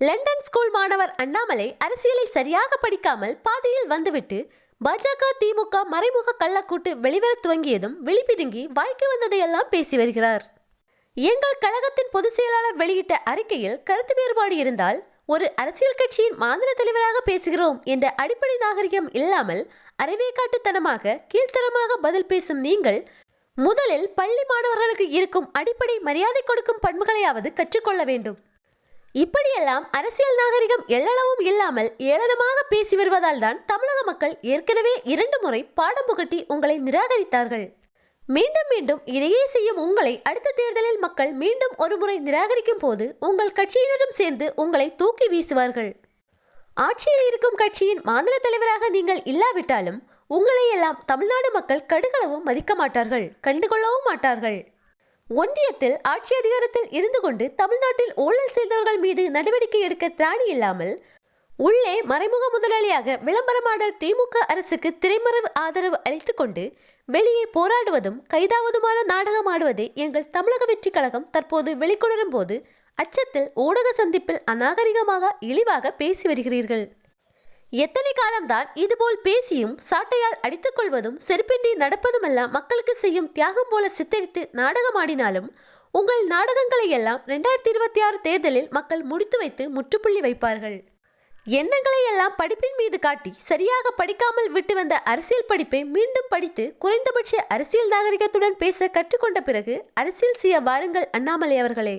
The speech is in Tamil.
லண்டன் ஸ்கூல் மாணவர் அண்ணாமலை அரசியலை சரியாக படிக்காமல் பாதியில் வந்துவிட்டு பாஜக திமுக மறைமுக கள்ளக்கூட்டு வெளிவர துவங்கியதும் வெளிப்பிதுங்கி வாய்க்கு வந்ததையெல்லாம் பேசி வருகிறார். எங்கள் கழகத்தின் பொதுச் செயலாளர் வெளியிட்ட அறிக்கையில் கருத்து வேறுபாடு இருந்தால் ஒரு அரசியல் கட்சியின் மாநில தலைவராக பேசுகிறோம் என்ற அடிப்படை நாகரிகம் இல்லாமல் அரைவேக்காட்டுத்தனமாக கீழ்த்தரமாக பதில் பேசும் நீங்கள் முதலில் பள்ளி மாணவர்களுக்கு இருக்கும் அடிப்படை மரியாதை கொடுக்கும் பண்புகளையாவது கற்றுக்கொள்ள வேண்டும். இப்படியெல்லாம் அரசியல் நாகரிகம் எல்லளவும் இல்லாமல் ஏளனமாக பேசி வருவதால் தான் தமிழக மக்கள் ஏற்கனவே இரண்டு முறை பாடம் புகட்டி உங்களை நிராகரித்தார்கள். மீண்டும் மீண்டும் இதையே செய்யும் உங்களை அடுத்த தேர்தலில் மக்கள் மீண்டும் ஒருமுறை நிராகரிக்கும் போது உங்கள் கட்சியினரும் சேர்ந்து உங்களை தூக்கி வீசுவார்கள். ஆட்சியில் இருக்கும் கட்சியின் மாநில தலைவராக நீங்கள் இல்லாவிட்டாலும் உங்களை எல்லாம் தமிழ்நாடு மக்கள் கடுகளவும் மதிக்க மாட்டார்கள் கண்டுகொள்ளவும் மாட்டார்கள். ஒன்றியத்தில் ஆட்சி அதிகாரத்தில் இருந்து கொண்டு தமிழ்நாட்டில் ஊழல் செய்தவர்கள் மீது நடவடிக்கை எடுக்க திராணி இல்லாமல் உள்ளே மறைமுக முதலாளியாக விளம்பரமாடல் திமுக அரசுக்கு திரைமறைவு ஆதரவு அளித்து கொண்டு வெளியே போராடுவதும் கைதாவதுமான நாடகம் ஆடுவதே எங்கள் தமிழக வெற்றி கழகம் தற்போது வெளிக்கொணரும் போது அச்சத்தில் ஊடக சந்திப்பில் அநாகரிகமாக இழிவாக பேசி வருகிறீர்கள். எத்தனை காலம்தான் இதுபோல் பேசியும் சாட்டையால் அடித்துக் கொள்வதும் செருப்பின்றி நடப்பதுமெல்லாம் மக்களுக்கு செய்யும் தியாகம் போல சித்தரித்து நாடகமாடினாலும் உங்கள் நாடகங்களை எல்லாம் ரெண்டாயிரத்தி இருபத்தி ஆறு தேர்தலில் மக்கள் முடித்து வைத்து முற்றுப்புள்ளி வைப்பார்கள். எண்ணங்களை எல்லாம் படிப்பின் மீது காட்டி சரியாக படிக்காமல் விட்டு வந்த அரசியல் படிப்பை மீண்டும் படித்து குறைந்தபட்ச அரசியல் நாகரிகத்துடன் பேச கற்றுக்கொண்ட பிறகு அரசியல் செய்ய வாருங்கள் அண்ணாமலை அவர்களே.